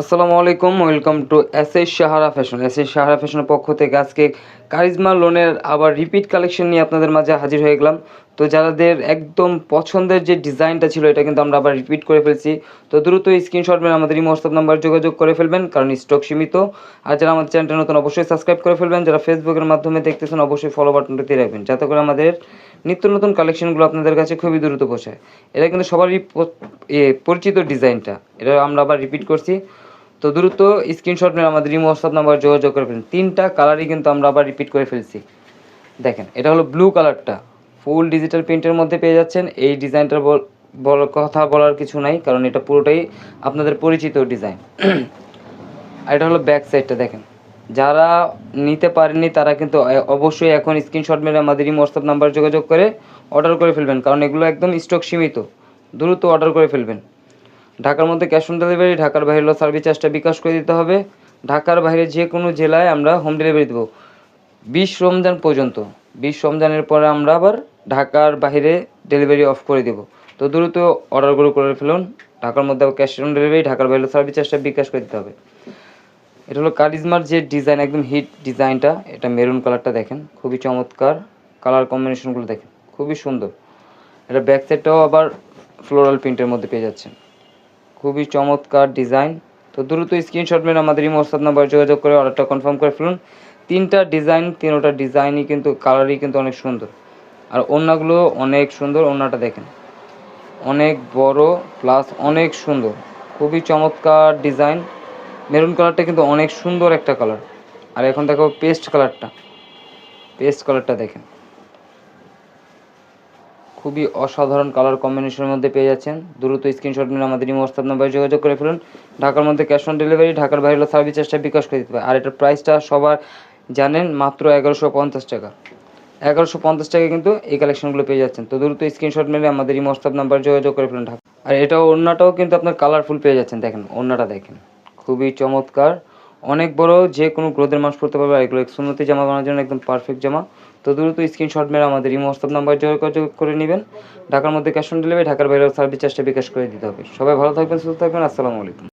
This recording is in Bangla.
আসসালামু আলাইকুম, welcome to S S Sahara fashion. S S Sahara ফ্যাশনের পক্ষ থেকে আজকে কারিজমা লোনের আবার রিপিট কালেকশন নিয়ে আপনাদের মাঝে হাজির হয়ে গেলাম। তো যাদের একদম পছন্দের যে ডিজাইনটা ছিল, এটা কিন্তু আমরা আবার রিপিট করে ফেলছি। তো দ্রুত স্ক্রিনশট মেরে আমাদের হোয়াটসঅ্যাপ নাম্বার যোগাযোগ করে ফেলবেন, কারণ স্টক সীমিত। আর যারা আমাদের চ্যানেলটা নতুন, অবশ্যই সাবস্ক্রাইব করে ফেলবেন। যারা ফেসবুকের মাধ্যমে দেখতেছেন, অবশ্যই ফলো বাটনটা দিয়ে রাখবেন, যাতে করে আমাদের নিত্য নতুন কালেকশনগুলো আপনাদের কাছে খুবই দ্রুত পৌঁছায়। এটা কিন্তু সবারই পরিচিত ডিজাইনটা। এটা আমরা আবার রিপিট করছি। তো দ্রুত স্ক্রিনশট নিয়ে আমাদের ইমো হোয়াটসঅ্যাপ নাম্বার যোগাযোগ করে ফেলুন। তিনটা কালারই কিন্তু আমরা আবার রিপিট করে ফেলছি। দেখেন, এটা হলো ব্লু কালারটা ফুল ডিজিটাল প্রিন্টের মধ্যে পেয়ে যাচ্ছেন। এই ডিজাইনটার কথা বলার কিছু নাই, কারণ এটা পুরোটাই আপনাদের পরিচিত ডিজাইন আর এটা হলো ব্যাক সাইডটা দেখেন। যারা নিতে পারেননি, তারা কিন্তু অবশ্যই এখন স্ক্রিনশট মেরে আমাদের ইমো হোয়াটসঅ্যাপ নাম্বার যোগাযোগ করে অর্ডার করে ফেলবেন, কারণ এগুলো একদম স্টক সীমিত। দ্রুত অর্ডার করে ফেলবেন। ঢাকার মধ্যে ক্যাশ অন ডেলিভারি ঢাকার বাইরে সার্ভিস চার্জটা বিকাশ করে দিতে হবে। ঢাকার বাইরে যে কোনো জেলায় আমরা হোম ডেলিভারি দেবো। বিশ রমজান পর্যন্ত। বিশ রমজানের পরে আমরা আবার ঢাকার বাইরে ডেলিভারি অফ করে দেবো। তো দ্রুত অর্ডারগুলো করে ফেলুন। ঢাকার মধ্যে ক্যাশ অন ডেলিভারি ঢাকার বাইরে সার্ভিস চার্জটা বিকাশ করে দিতে হবে। এটা হলো কারিজমার যে ডিজাইন একদম হিট ডিজাইনটা এটা মেরুন কালারটা দেখেন। খুবই চমৎকার কালার কম্বিনেশনগুলো দেখেন। খুবই সুন্দর। এটা ব্যাক সাইডটাও আবার ফ্লোরাল প্রিন্টের মধ্যে পেয়ে যাচ্ছেন। খুবই চমৎকার ডিজাইন। তো দ্রুত স্ক্রিনশট মেরে আমাদের এই হোয়াটসঅ্যাপ নাম্বার যোগাযোগ করে অর্ডারটা কনফার্ম করে ফেলুন। তিনটা ডিজাইন, তিনোটা ডিজাইনই কিন্তু কালারই কিন্তু অনেক সুন্দর। আর ওড়নাগুলো অনেক সুন্দর, ওড়নাটা দেখেন। অনেক বড় প্লাস অনেক সুন্দর। খুবই চমৎকার ডিজাইন। মেরুন কালারটা কিন্তু অনেক সুন্দর একটা কালার আর এখন দেখো পেস্ট কালারটা পেস্ট কালারটা দেখেন। খুবই অসাধারণ কালার কম্বিনেশনের মধ্যে পেয়ে যাচ্ছেন। দ্রুত স্ক্রিনশট নিয়ে আমাদের এই হোয়াটসঅ্যাপ নাম্বারে যোগাযোগ করে ফেলুন। ঢাকার মধ্যে ক্যাশ অন ডেলিভারি ঢাকার বাইরে হলো সার্ভিস চার্জটা বিকাশ করে দিতে হবে আর এটার প্রাইসটা সবার জানেন মাত্র এগারোশো পঞ্চাশ টাকা। এগারোশো পঞ্চাশ টাকা কিন্তু এই কালেকশনগুলো পেয়ে যাচ্ছেন। তো দ্রুত স্ক্রিনশট মেরে আমাদের এই হোয়াটসঅ্যাপ নাম্বার যোগাযোগ করে ফেলুন ঢাকা। আর এটাও ওড়নাটাও কিন্তু আপনার কালারফুল পেয়ে যাচ্ছেন। দেখেন, ওড়নাটা দেখেন। খুবই চমৎকার। অনেক বড় যে কোনো গ্রোথের মানুষ পড়তে পারবে, আর এগুলো সুন্দর জামা বানানোর জন্য একদম পারফেক্ট জামা। তো দ্রুত স্ক্রিনশট মেরে আমাদের এই হোয়াটসঅ্যাপ নাম্বার যোগাযোগ করে নেবেন। ঢাকার মধ্যে ক্যাশ অন ডেলিভারি ঢাকার বাইরে সার্ভিস চার্জটা বিকাশ করে দিতে হবে। সবাই ভালো থাকবেন, সুস্থ থাকবেন, আসসালামু আলাইকুম।